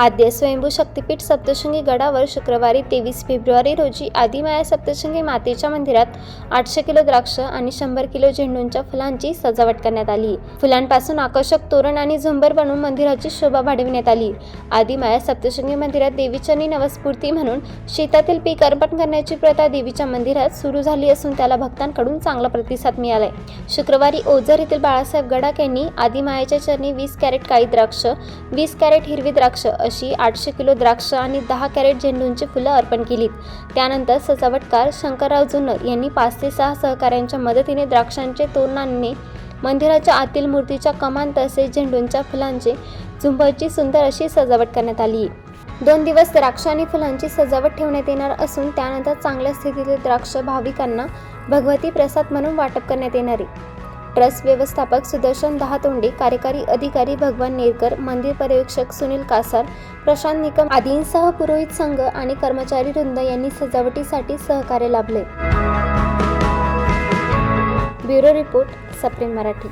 आद्य स्वयंभू शक्तीपीठ सप्तशृंगी गडावर शुक्रवारी तेवीस फेब्रुवारी रोजी आदिमाया सप्तशृंगी मातेच्या मंदिरात आठशे किलो द्राक्ष आणि शंभर किलो झेंडूंच्या फुलांची सजावट करण्यात आली. फुलांपासून आकर्षक तोरण आणि झुंबर बनवून मंदिराची शोभा वाढविण्यात आली. आदिमाया सप्तशृंगी मंदिरात देवीचरणी नवस्फूर्ती म्हणून शेतातील पीक अर्पण करण्याची प्रथा देवीच्या मंदिरात सुरू झाली असून त्याला भक्तांकडून चांगला प्रतिसाद मिळालाय. शुक्रवारी ओझर येथील बाळासाहेब गडाख यांनी आदिमायाच्या चरणी वीस कॅरेट काळी द्राक्ष वीस कॅरेट हिरवी द्राक्ष अशी आठशे किलो द्राक्ष आणि दहा कॅरेट झेंडूंची फुलं अर्पण केलीत. त्यानंतर सजावटकार शंकरराव जुन्नर यांनी पाच ते सहा सहकाऱ्यांच्या मदतीने द्राक्षांचे तोरणांनी मंदिराच्या आतील मूर्तीच्या कमान तसेच झेंडूंच्या फुलांचे झुंबरची सुंदर अशी सजावट करण्यात आली. दोन दिवस द्राक्ष आणि फुलांची सजावट ठेवण्यात येणार असून त्यानंतर चांगल्या स्थितीतील द्राक्ष भाविकांना भगवती प्रसाद म्हणून वाटप करण्यात येणार आहे. ट्रस्ट व्यवस्थापक सुदर्शन दहातोंडे कार्यकारी अधिकारी भगवान नेरकर मंदिर पर्यवेक्षक सुनील कासार प्रशांत निकम आदींसह पुरोहित संघ आणि कर्मचारी वृंद यांनी सजावटीसाठी सहकार्य लाभले. ब्युरो रिपोर्ट सप्रेम मराठी.